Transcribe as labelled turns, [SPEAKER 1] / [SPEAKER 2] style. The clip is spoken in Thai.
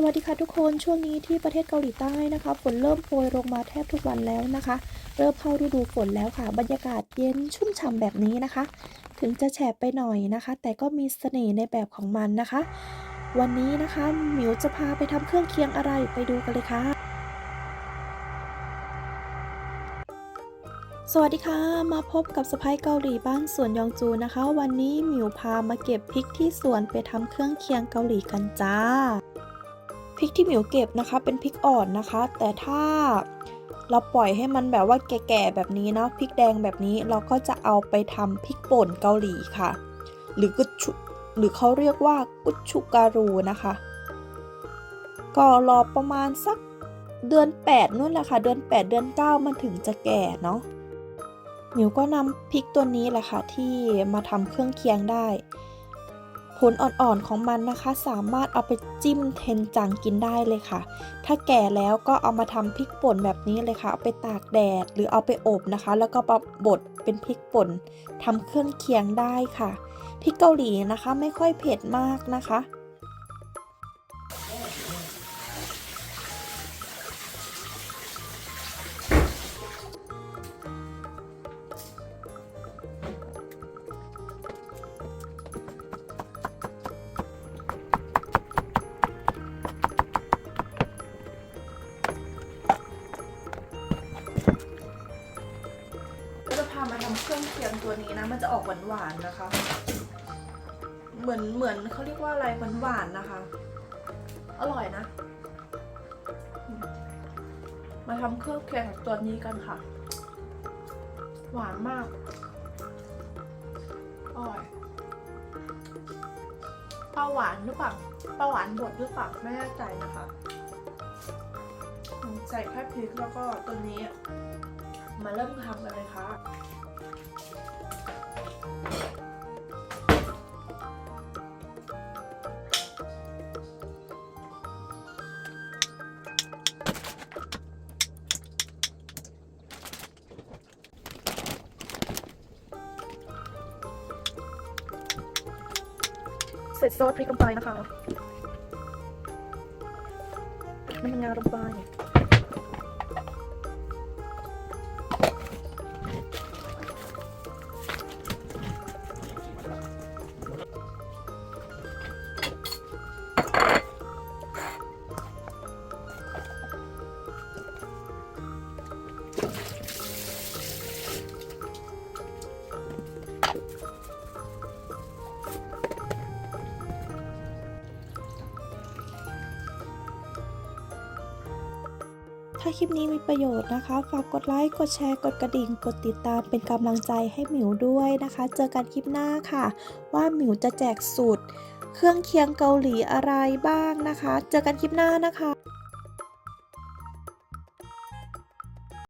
[SPEAKER 1] สวัสดีค่ะทุกคนช่วงนี้ที่ประเทศเกาหลีใต้นะคะฝนเริ่มโปรยลงมาแทบทุกวันแล้วนะคะ เริ่มเข้าฤดูฝนแล้วค่ะ บรรยากาศเย็นชุ่มฉ่ำแบบนี้นะคะ ถึงจะแฉะไปหน่อยนะคะ แต่ก็มีเสน่ห์ในแบบของมันนะคะ วันนี้นะคะหมิวจะพาไปทำเครื่องเคียงอะไรไปดูกันเลยค่ะ สวัสดีค่ะมาพบกับสไปายเกาหลีบ้านสวนยองจูนะคะ วันนี้หมิวพามาเก็บพริกที่สวนไปทำเครื่องเคียงเกาหลีกันจ้า พริกที่หมิวเก็บนะคะ เป็นพริกอ่อนนะคะ แต่ถ้าเราปล่อยให้มันแบบว่าแก่ๆแบบนี้เนาะพริกแดงแบบนี้เราก็จะเอาไปทำพริกป่นเกาหลีค่ะ หรือกุชุหรือเขาเรียกว่ากุชุการูนะคะ ก็รอประมาณสักเดือน 8นู่นแหละค่ะ เดือน 8 เดือน 9 มันถึงจะแก่เนาะหมิวก็นำพริกตัวนี้แหละค่ะที่มาทำเครื่องเคียงได้ ผลอ่อนๆของมันนะคะ สามารถเอาไปจิ้มเทนจังกินได้เลยค่ะ ถ้าแก่แล้วก็เอามาทำพริกป่นแบบนี้เลยค่ะ เอาไปตากแดดหรือเอาไปอบนะคะ แล้วก็มาบดเป็นพริกป่นทำเครื่องเคียงได้ค่ะ พริกเกาหลีนะคะไม่ค่อยเผ็ดมากนะคะ เครื่องเคียงตัวนี้นะ มันจะออกหวานๆนะคะ เหมือนเหมือนเขาเรียกว่าอะไรหวานๆนะคะ อร่อยนะ มาทำเครื่องเคียงกับตัวนี้กันค่ะ หวานมากอร่อยปลาหวานหรือเปล่าปลาหวานบดหรือเปล่าไม่แน่ใจนะคะใส่แค่พริกแล้วก็ตัวนี้ มาเริ่มทำกันเลยค่ะ เสร็จซอสพริกลงไปนะคะน้ำงาลงไป ถ้าคลิปนี้มีประโยชน์นะคะ ฝากกดไลค์ กดแชร์ กดกระดิ่ง กดติดตามเป็นกำลังใจให้หมิวด้วยนะคะ เจอกันคลิปหน้าค่ะ ว่าหมิวจะแจกสูตร เครื่องเคียงเกาหลีอะไรบ้างนะคะ เจอกันคลิปหน้านะคะ